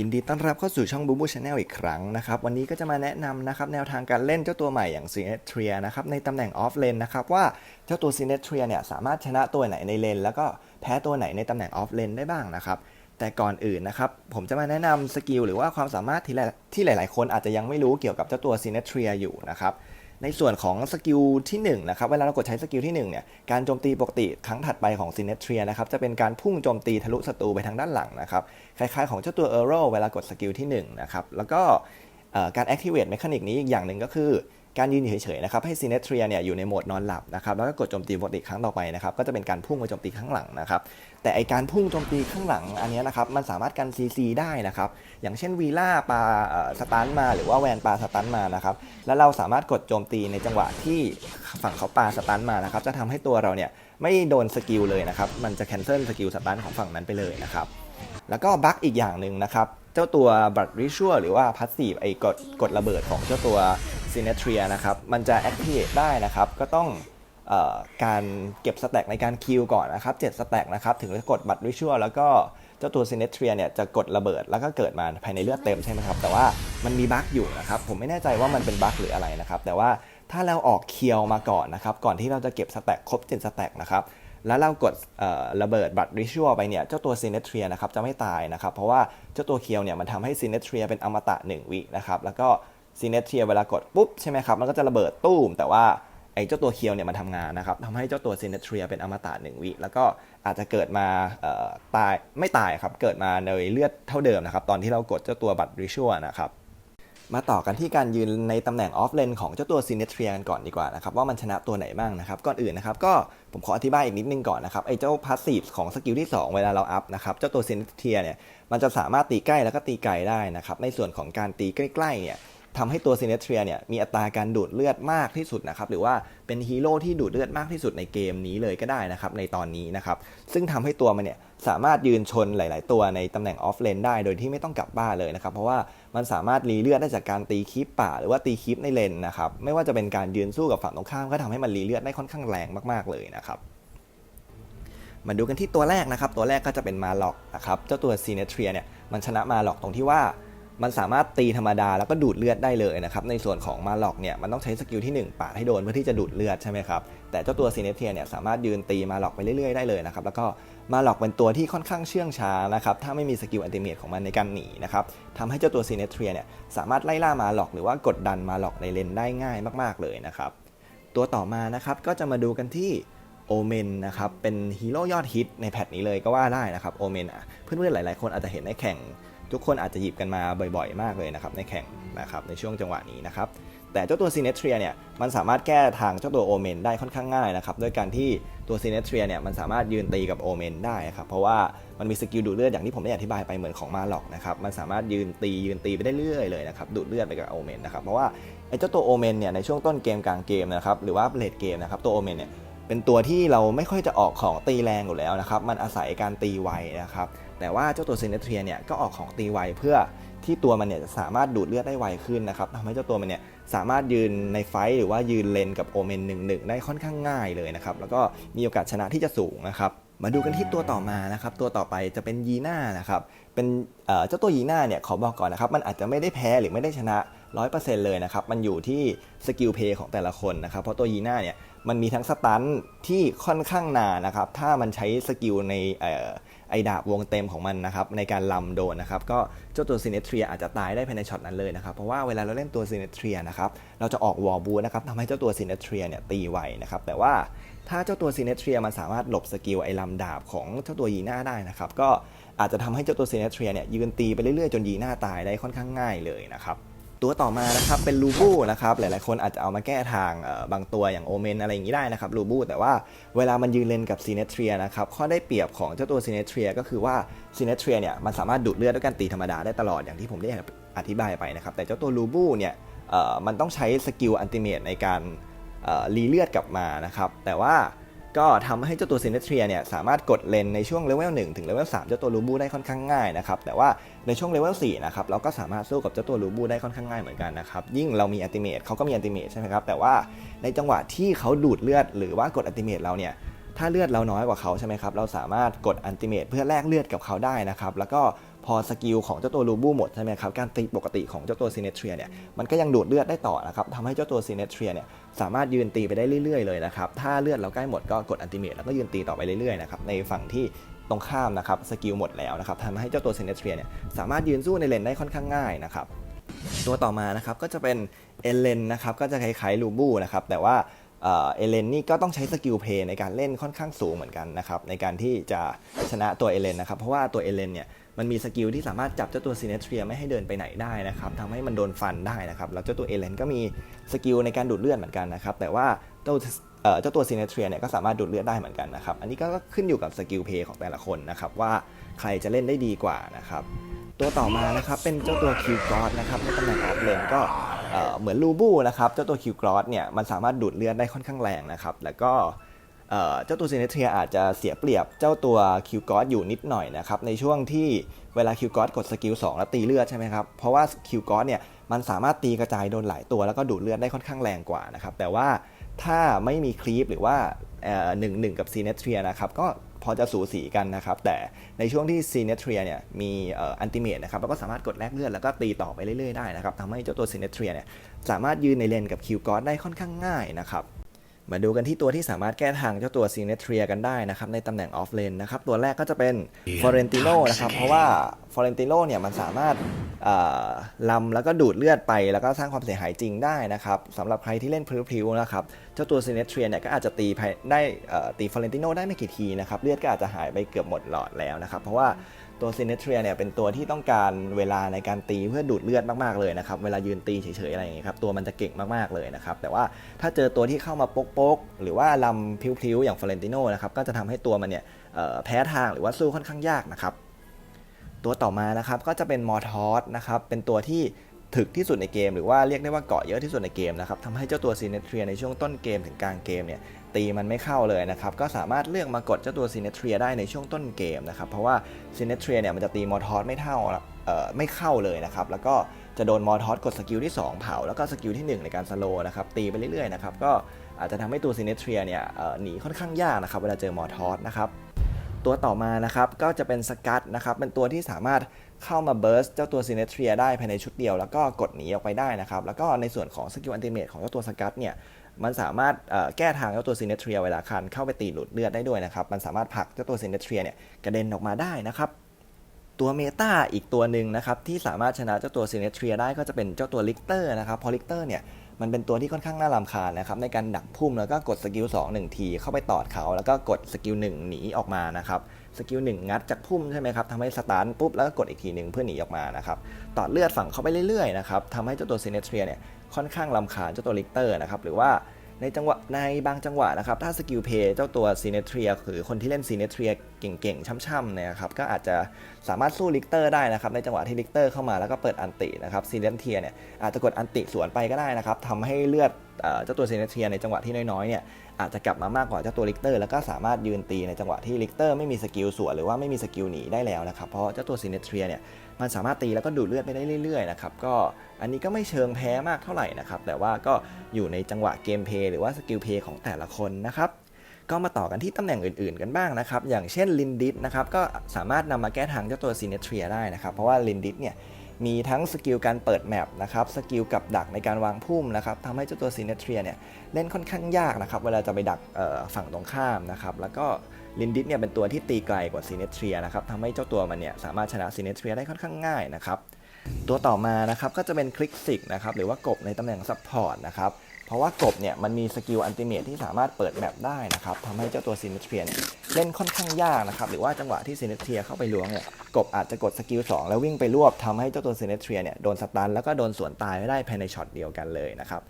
ยินดีต้อนรับเข้าสู่ช่องบูบูชาแนลอีกครั้งนะครับ วันนี้ก็จะมาแนะนำนะครับแนวทางการเล่นเจ้าตัวใหม่อย่าง c y n e t r i a นะครับในตำแหน่งออฟเลนนะครับว่าเจ้าตัว c y n e t r i a เนี่ยสามารถชนะตัวไหนในเลน แล้วก็แพ้ตัวไหนในตำแหน่งออฟเลนได้บ้างนะครับแต่ก่อนอื่นนะครับ ผมจะมาแนะนำสกิลหรือว่าความสามารถที่หลายที่หลาย ๆ คนอาจจะยังไม่รู้เกี่ยวกับเจ้าตัว c y n e t r i a อยู่นะครับ ในส่วนของสกิลที่1นะครับเวลาเรากดใช้สกิลที่1เนี่ยการโจมตีปกติครั้งถัดไปของ s y n e t r i a นะครับจะเป็นการพุ่งโจมตีทะลุศัตรูไปทางด้านหลังนะครับคล้ายๆของเจ้าตัว e r o เวลากดสกิลที่1นะครับแล้วก็การ activate mechanic นี้อีกอย่างหนึ่งก็คือ การยืนเฉยๆนะครับให้ s y n e t r i a เนี่ยอยู่ในโหมดนอนหลับนะครับแล้วก็กดโจมตีปกติครั้งต่อไปนะครับก็จะเป็นการพุ่งไปโจมตีข้างหลังนะครับแต่ไอการพุ่งโจมตีข้างหลังอันนี้นะครับมันสามารถกัน CC ได้นะครับอย่างเช่นวีล่าปลาสตันมา หรือว่าแวนปลาสตันมานะครับแล้วเราสามารถกดโจมตีในจังหวะที่ฝั่งเขาปลาสตันมานะครับจะทำให้ตัวเราเนี่ยไม่โดนสกิลเลยนะครับมันจะ cancel สกิลสตันของฝั่งนั้นไปเลยนะครับแล้วก็บั๊กอีกอย่างหนึ่งนะครับเจ้าตัวบัตรริชัวหรือว่าพัสซีฟไอ้กดกดระเบิดของเจ้าตัว ซีเนทรียนะครับ มันจะ activate ได้นะครับ ก็ต้องอการเก็บสแต็กในการคิวก่อนนะครับ7สแต็กนะครับ ถึงจะกดบัตรริชวลแล้วก็เจ้าตัวซีเนทรียเนี่ยจะกดระเบิดแล้วก็เกิดมาภายในเลือดเต็มใช่ไหมครับ แต่ว่ามันมีบั๊กอยู่นะครับ ผมไม่แน่ใจว่ามันเป็นบั๊กหรืออะไรนะครับ แต่ว่าถ้าเราออกเคียวมาก่อนนะครับ ก่อนที่เราจะเก็บสแต็กครบ7สแต็กนะครับแล้วเรากดระเบิดบัตรริชัวไปเนี่ย เจ้าตัวซีเนทรียนะครับจะไม่ตายนะครับ เพราะว่าเจ้าตัวเคียวเนี่ยมันทำให้ซีเนทรียเป็นอมตะ1วินะครับ แล้วก็ ซีเนทรียเวลากดปุ๊บใช่ไหมครับ มันก็จะระเบิดตู้ม แต่ว่าไอ้เจ้าตัวเคียวเนี่ยมันทำงานนะครับทำให้เจ้าตัวซีเนทรียเป็นอมตะ1วิ แล้วก็อาจจะเกิดมาตายไม่ตายครับ เกิดมาในเลือดเท่าเดิมนะครับ ตอนที่เรากดเจ้าตัวบัตรริชัวนะครับมาต่อกันที่การยืนในตำแหน่งออฟเลนของเจ้าตัวซีเนทรียกันก่อนดีกว่านะครับว่ามันชนะตัวไหนบ้างนะครับก่อนอื่นนะครับก็ผมขออธิบายอีกนิดนึงก่อนนะครับไอ้เจ้าพาสซีฟของสกิลที่ 2 เวลาเราอัพนะครับเจ้าตัวซีเนทรียเนี่ยมันจะสามารถตีใกล้แล้วก็ตีไกลได้นะครับในส่วนของการตีใกล้ๆเนี่ย ทำให้ตัวซีเนทรียเนี่ยมีอัตราการดูดเลือดมากที่สุดนะครับหรือว่าเป็นฮีโร่ที่ดูดเลือดมากที่สุดในเกมนี้เลยก็ได้นะครับในตอนนี้นะครับซึ่งทำให้ตัวมันเนี่ยสามารถยืนชนหลาย ๆ ตัวในตำแหน่งออฟเลนได้โดยที่ไม่ต้องกลับบ้านเลยนะครับเพราะว่ามันสามารถรีเลือดได้จากการตีคลิปป่า หรือว่าตีคลิปในเลนนะครับไม่ว่าจะเป็นการยืนสู้กับฝั่งตรงข้ามก็ทำให้มันรีเลือดได้ค่อนข้างแรงมาก ๆ เลยนะครับมาดูกันที่ตัวแรกนะครับ ตัวแรกก็จะเป็นมาล็อกนะครับ เจ้าตัวซีเนทรียเนี่ย มันชนะมาล็อกตรงที่ว่า มันสามารถตีธรรมดาแล้วก็ดูดเลือดได้เลยนะครับในส่วนของมาล็อกเนี่ยมันต้องใช้สกิลที่ 1ปาดให้โดนเพื่อที่จะดูดเลือดใช่ไหมครับแต่เจ้าตัวซีเนทรียเนี่ยสามารถยืนตีมาล็อกไปเรื่อยๆได้เลยนะครับแล้วก็มาล็อกเป็นตัวที่ค่อนข้างเชื่องช้านะครับถ้าไม่มีสกิลอันติเมทของมันในการหนีนะครับทำให้เจ้าตัวซีเนทรียเนี่ยสามารถไล่ล่ามาล็อกหรือว่ากดดันมาล็อกในเลนได้ง่ายมาก ๆเลยนะครับตัวต่อมานะครับก็จะมาดูกันที่โอเมนนะครับเป็นฮีโร่ยอดฮิตในแพทนี้เลยก็ว่าได้นะครับโอเมนอะเพื่อนๆหลายๆคนอาจจะเห็นในแข่ง ทุกคนอาจจะหยิบกันมาบ่อยๆ มากเลยนะครับในแข่งนะครับในช่วงจังหวะนี้นะครับแต่เจ้าตัวซีเนทรียเนี่ยมันสามารถแก้ทางเจ้าตัวโอเมนได้ค่อนข้างง่ายนะครับด้วยการที่ตัวซีเนทรียเนี่ยมันสามารถยืนตีกับโอเมนได้ครับเพราะว่ามันมีสกิลดูดเลือดอย่างที่ผมได้อธิบายไปเหมือนของมาหลอกนะครับมันสามารถยืนตียืนตีไปได้เรื่อยเลยนะครับดูดเลือดไปกับโอเมนนะครับเพราะว่าไอ้เจ้าตัวโอเมนเนี่ยในช่วงต้นเกมกลางเกมนะครับหรือว่าเลดเกมนะครับตัวโอเมนเนี่ย เป็นตัวที่เราไม่ค่อยจะออกของตีแรงอยู่แล้วนะครับ มันอาศัยการตีไวนะครับ แต่ว่าเจ้าตัวเซนเทรียเนี่ยก็ออกของตีไวเพื่อที่ตัวมันเนี่ยจะสามารถดูดเลือดได้ไวขึ้นนะครับทำให้เจ้าตัวมันเนี่ยสามารถยืนในไฟหรือว่ายืนเลนกับโอเมนหนึ่งหนึ่งได้ค่อนข้างง่ายเลยนะครับ แล้วก็มีโอกาสชนะที่จะสูงนะครับ มาดูกันที่ตัวต่อมานะครับ ตัวต่อไปจะเป็นยีน่านะครับ เป็นเจ้าตัวยีน่าเนี่ยขอบอกก่อนนะครับ มันอาจจะไม่ได้แพ้หรือไม่ได้ชนะ 100%เลยนะครับ มันอยู่ที่สกิลเพย์ของแต่ละคนนะครับ เพราะตัวยีน่าเนี่ยมันมีทั้งสตันที่ค่อนข้างนานนะครับ ถ้ามันใช้สกิลในออไอดาบวงเต็มของมันนะครับในการลำโดนนะครับ ก็เจ้าตัวซีเนทรียอาจจะตายได้ภายในช็อตนั้นเลยนะครับ เพราะว่าเวลาเราเล่นตัวซีเนทรียนะครับเราจะออกวอลบูนะครับทำให้เจ้าตัวซีเนทรียเนี่ยตีไวนะครับ แต่ว่าถ้าเจ้าตัวซีเนทรียมันสามารถหลบสกิลไอลำดาบของเจ้าตัวยีน่าได้นะครับ ก็อาจจะทำให้เจ้าตัวซีเนทรียเนี่ยยืนตีไปเรื่อยๆจนยีน่าตายได้ค่อนข้างง่ายเลยนะครับ ตัวต่อมานะครับเป็นลูบูนะครับหลายๆคนอาจจะเอามาแก้ทางบางตัวอย่างโอเมนอะไรอย่างนี้ได้นะครับลูบูแต่ว่าเวลามันยืนเลนกับซีเนทรียนะครับข้อได้เปรียบของเจ้าตัวซีเนทรียก็คือว่าซีเนทรียเนี่ยมันสามารถดูดเลือดด้วยการตีธรรมดาได้ตลอดอย่างที่ผมได้อธิบายไปนะครับแต่เจ้าตัวลูบูเนี่ยมันต้องใช้สกิลอันติเมตในการรีเลือดกลับมานะครับแต่ว่า ก็ทำให้เจ้าตัวซินเนทรียเนี่ยสามารถกดเลนในช่วงเลเวล1ถึงเลเวล3เจ้าตัวลูบูได้ค่อนข้างง่ายนะครับแต่ว่าในช่วงเลเวล4นะครับเราก็สามารถสู้กับเจ้าตัวลูบูได้ค่อนข้างง่ายเหมือนกันนะครับยิ่งเรามีอัติเมตเขาก็มีอัติเมตใช่ไหมครับแต่ว่าในจังหวะที่เขาดูดเลือด หรือว่ากดอัติเมตเราเนี่ยถ้าเลือดเราน้อยกว่าเขาใช่ไหมครับเราสามารถกดอันติเมตเพื่อแลกเลือดกับเขาได้นะครับแล้วก็ พอสกิลของเจ้าตัวลูบูหมดใช่ไหมครับการตีปกติของเจ้าตัวซีเนเทรียเนี่ยมันก็ยังดูดเลือดได้ต่อนะครับทำให้เจ้าตัวซีเนเทรียเนี่ยสามารถยืนตีไปได้เรื่อยๆเลยนะครับถ้าเลือดเราใกล้หมดก็กดอันติเมตแล้วก็ยืนตีต่อไปเรื่อยๆนะครับในฝั่งที่ตรงข้ามนะครับสกิลหมดแล้วนะครับทำให้เจ้าตัวซีเนเทรียเนี่ยสามารถยืนสู้ในเลนได้ค่อนข้างง่ายนะครับตัวต่อมานะครับก็จะเป็นเอเลนนะครับก็จะคล้ายๆลูบูนะครับแต่ว่าเอเลนนี่ก็ต้องใช้สกิลเพย์ในการเล่นค่อนข้างสูงเหมือนกันนะครับในการที่จะชนะตัวเอเลนนะครับเพราะว่าตัวเอเลนเนี่ย มันมีสกิลที่สามารถจับเจ้าตัวซีเนสเทรียไม่ให้เดินไปไหนได้นะครับทำให้มันโดนฟันได้นะครับแล้วเจ้าตัวเอเลนก็มีสกิลในการดูดเลือดเหมือนกันนะครับแต่ว่าเจ้าเจ้าตัวซีเนเทรียเนี่ยก็สามารถดูดเลือดได้เหมือนกันนะครับ อันนี้ก็ขึ้นอยู่กับสกิลเพย์ของแต่ละคนนะครับว่าใครจะเล่นได้ดีกว่านะครับ ตัวต่อมานะครับเป็นเจ้าตัวคิวกรอสนะครับในตำแหน่งออฟเลนก็เหมือนลูบูนะครับ เจ้าตัวคิวกรอสเนี่ยมันสามารถดูดเลือดได้ค่อนข้างแรงนะครับ แล้วก็ เจ้าตัวซีเนเทียอาจจะเสียเปรียบเจ้าตัวคิวกรอสอยู่นิดหน่อยนะครับในช่วงที่เวลาคิวกรอสกดสกิล2แล้วตีเลือดใช่ไหมครับเพราะว่าคิวกรอสเนี่ยมันสามารถตีกระจายโดนหลายตัวแล้วก็ดูดเลือดได้ค่อนข้างแรงกว่านะครับแต่ว่าถ้าไม่มีคลีปหรือว่าหนึ่งหนึ่งกับซีเนเทียนะครับก็พอจะสูสีกันนะครับ แต่ในช่วงที่ซีเนเทียเนี่ยมีอันติเมตนะครับเราก็สามารถกดแลกเลือดแล้วก็ตีต่อไปเรื่อยๆได้นะครับทำให้เจ้าตัวซีเนเทียเนี่ยสามารถยืนในเลนกับคิวกอสได้ค่อนข้างง่ายนะครับ มาดูกันที่ตัวที่สามารถแก้ทางเจ้าตัวซีเนเทียกันได้นะครับในตำแหน่งออฟเลนนะครับตัวแรกก็จะเป็นฟอเรนติโนนะครับเพราะว่าฟอเรนติโนเนี่ยมันสามารถเอ่อลำแล้วก็ดูดเลือดไปแล้วก็สร้างความเสียหายจริงได้นะครับสำหรับใครที่เล่นพริ้วๆนะครับเจ้าตัวซีเนเทียเนี่ยก็อาจจะตีภายได้เอ่อตีฟอเรนติโนได้ไม่กี่ทีนะครับเลือดก็อาจจะหายไปเกือบหมดหลอดแล้วนะครับเพราะว่า ตัวซินเนเทรียเนี่ยเป็นตัวที่ต้องการเวลาในการตีเพื่อดูดเลือดมากๆเลยนะครับ เวลายืนตีเฉยๆอะไรอย่างเงี้ยครับตัวมันจะเก่งมากๆเลยนะครับ แต่ว่าถ้าเจอตัวที่เข้ามาโป๊กๆ หรือว่าลำพลิ้วๆ อย่างฟลอเรนติโนนะครับก็จะทำให้ตัวมันเนี่ยเอ่อแพ้ทางหรือว่าสู้ค่อนข้างยากนะครับ ตัวต่อมานะครับก็จะเป็นมอทอสนะครับเป็นตัวที่ ถึกที่สุดในเกมหรือว่าเรียกได้ว่าเกาะเยอะที่สุดในเกมนะครับทำให้เจ้าตัวซีเนเทียในช่วงต้นเกมถึงกลางเกมเนี่ยตีมันไม่เข้าเลยนะครับก็สามารถเลือกมากดเจ้าตัวซีเนเทียได้ในช่วงต้นเกมนะครับเพราะว่าซีเนเทียเนี่ยมันจะตีมอร์ทอสไม่เท่าเอ่อไม่เข้าเลยนะครับแล้วก็จะโดนมอร์ทอสกดสกิลที่ 2 เผา แล้วก็สกิลที่ 1 ในการสโลนะครับตีไปเรื่อยๆนะครับก็อาจจะทำให้ตัวซีเนเทียเนี่ยหนีค่อนข้างยากนะครับเวลาเจอมอร์ทอสนะครับ ตัวต่อมานะครับก็จะเป็นสกัดนะครับเป็นตัวที่สามารถเข้ามาเบิร์สเจ้าตัวซีเนเทียได้ภายในชุดเดียว แล้วก็กดหนีออกไปได้นะครับ แล้วก็ในส่วนของสกิลอันติเมตของเจ้าตัวสกัดเนี่ยมันสามารถแก้ทางเจ้าตัวซีเนเทียเวลาคันเข้าไปตีหลุดเลือดได้ด้วยนะครับ มันสามารถผลักเจ้าตัวซีเนเทียเนี่ยกระเด็นออกมาได้นะครับตัวเมตาอีกตัวหนึ่งนะครับที่สามารถชนะเจ้าตัวซีเนเทียได้ก็จะเป็นเจ้าตัวลิกเตอร์นะครับเพราะลิกเตอร์เนี่ย มันเป็นตัวที่ค่อนข้างน่ารำคาญนะครับในการดักพุ่มแล้วก็กดสกิล2 1ทีเข้าไปตอดเขา แล้วก็กดสกิล1หนีออกมานะครับสกิล1งัดจากพุ่มใช่ไหมครับทำให้สตาร์ทปุ๊บแล้วก็กดอีกทีหนึ่งเพื่อหนีออกมานะครับตอดเลือดฝั่งเข้าไปเรื่อยๆนะครับทำให้เจ้าตัวซีเนสเทียเนี่ยค่อนข้างลำคาญเจ้าตัวลิกเตอร์นะครับหรือว่า ในจังหวะในบางจังหวะนะครับ ถ้าสกิลเพย์เจ้าตัวซีเนเทียหรือคนที่เล่นซีเนเทียเก่งๆ ช่ำๆเนี่ยครับก็อาจจะสามารถสู้ลิกเตอร์ได้นะครับ ในจังหวะที่ลิกเตอร์เข้ามาแล้วก็เปิดอันตินะครับซีเนเทียเนี่ยอาจจะกดอันติสวนไปก็ได้นะครับทำให้เลือดเจ้าตัวซีเนเทียในจังหวะที่น้อยๆเนี่ย อาจจะกลับมามากกว่าเจ้าตัวลิกเตอร์ แล้วก็สามารถยืนตีในจังหวะที่ลิกเตอร์ไม่มีสกิลสวนหรือว่าไม่มีสกิลหนีได้แล้วนะครับเพราะเจ้าตัวซีเนเทียเนี่ยมันสามารถตีแล้วก็ดูดเลือดไปได้เรื่อยๆนะครับก็อันนี้ก็ไม่เชิงแพ้มากเท่าไหร่นะครับแต่ว่าก็อยู่ในจังหวะเกมเพย์หรือว่าสกิลเพย์ของแต่ละคนนะครับก็มาต่อกันที่ตำแหน่งอื่นๆกันบ้างนะครับ อย่างเช่นลินดิสนะครับ ก็สามารถนำมาแก้ทางเจ้าตัวซีเนเทียได้นะครับ เพราะว่าลินดิสเนี่ย มีทั้งสกิลการเปิดแมปนะครับสกิลกับดักในการวางพุ่มนะครับทำให้เจ้าตัวซีเนเทียเนี่ยเล่นค่อนข้างยากนะครับเวลาจะไปดักฝั่งตรงข้ามนะครับแล้วก็ลินดิสเนี่ยเป็นตัวที่ตีไกลกว่าซีเนเทียนะครับทำให้เจ้าตัวมันเนี่ยสามารถชนะซีเนเทียได้ค่อนข้างง่ายนะครับตัวต่อมานะครับก็จะเป็นคลิกซิกนะครับหรือว่ากบในตำแหน่งซัพพอร์ตนะครับ เพราะว่ากบเนี่ยมันมีสกิลอันติเมทที่สามารถเปิดแมปได้นะครับทำให้เจ้าตัวซินเทียเนี่ยเล่นค่อนข้างยากนะครับหรือว่าจังหวะที่ซินเทียเข้าไปล้วงเนี่ยกบอาจจะกดสกิล2แล้ววิ่งไปรวบทำให้เจ้าตัวซินเทียเนี่ยโดนสตันแล้วก็โดนสวนตายไม่ได้ภายในช็อตเดียวกันเลยนะครับ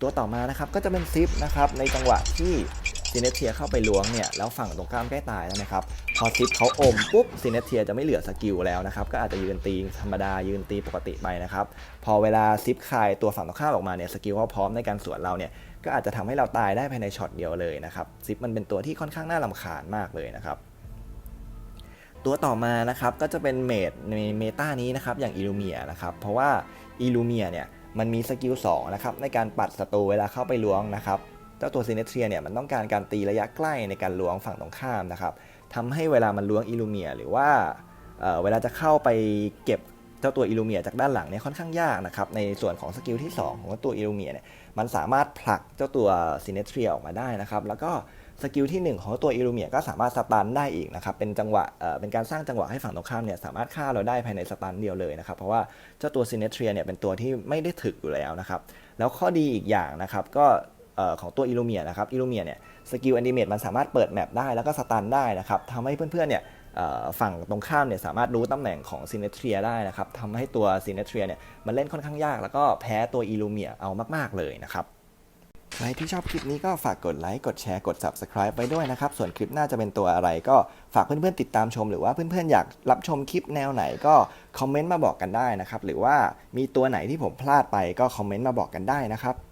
ตัวต่อมานะครับก็จะเป็นซิปนะครับในจังหวะที่ ซินเทียเข้าไปล้วงเนี่ยแล้วฝั่งตรงข้ามใกล้ตายแล้วนะครับพอซิปเขาอมปุ๊บซินเทียจะไม่เหลือสกิลแล้วนะครับก็อาจจะยืนตีธรรมดายืนตีปกติไปนะครับพอเวลาซิปคายตัวฝั่งตรงข้ามออกมาเนี่ยสกิลเขาพร้อมในการสวนเราเนี่ยก็อาจจะทำให้เราตายได้ภายในช็อตเดียวเลยนะครับซิปมันเป็นตัวที่ค่อนข้างน่ารำคาญมากเลยนะครับตัวต่อมานะครับก็จะเป็นเมดในเมตานี้นะครับอย่างอิลูเมียนะครับเพราะว่าอิลูเมียเนี่ยมันมีสกิล2นะครับในการปัดศัตรูเวลาเข้าไปล้วงนะครับ เจ้าตัวซีเนเทียเนี่ยมันต้องการการตีระยะใกล้ในการล้วงฝั่งตรงข้ามนะครับทำให้เวลามันล้วงอิลูเมียหรือว่าเเวลาจะเข้าไปเก็บเจ้าตัวอิลูเมียจากด้านหลังเนี่ยค่อนข้างยากนะครับในส่วนของสกิลที่ 2 ของตัวอิลูเมียเนี่ยมันสามารถผลักเจ้าตัวซินเนทรีออกมาได้นะครับแล้วก็สกิลที่ 1 ของตัวอิลูเมียก็สามารถสตันได้อีกนะครับเป็นจังหวะเเป็นการสร้างจังหวะให้ฝั่งตรงข้ามเนี่ยสามารถฆ่าเราได้ภายในสตันเดียวเลยนะครับเพราะว่าเจ้าตัวซินเนทรีเนี่ยเป็นตัวที่ไม่ได้ถึกอยู่แล้วนะครับแล้วข้อดีอีกอย่างนะครับก็ ของตัวอิลูเมียนะครับอิลูเมียเนี่ยสกิลแอนิเมตมันสามารถเปิดแมปได้แล้วก็สตันได้นะครับทำให้เพื่อนๆเนี่ยฝั่งตรงข้ามเนี่ยสามารถรู้ตำแหน่งของซินเนทรียได้นะครับทำให้ตัวซินเนทรียเนี่ยมันเล่นค่อนข้างยาก แล้วก็แพ้ตัวอิลูเมียเอามากๆเลยนะครับใครที่ชอบคลิปนี้ก็ฝากกดไลค์ กดแชร์ กด Subscribe ไว้ด้วยนะครับ ส่วนคลิปหน้าจะเป็นตัวอะไรก็ฝากเพื่อนๆติดตามชม หรือว่าเพื่อนๆอยากรับชมคลิปแนวไหนก็คอมเมนต์มาบอกกันได้นะครับ หรือว่ามีตัวไหนที่ผมพลาดไปก็คอมเมนต์มาบอกกันได้นะครับ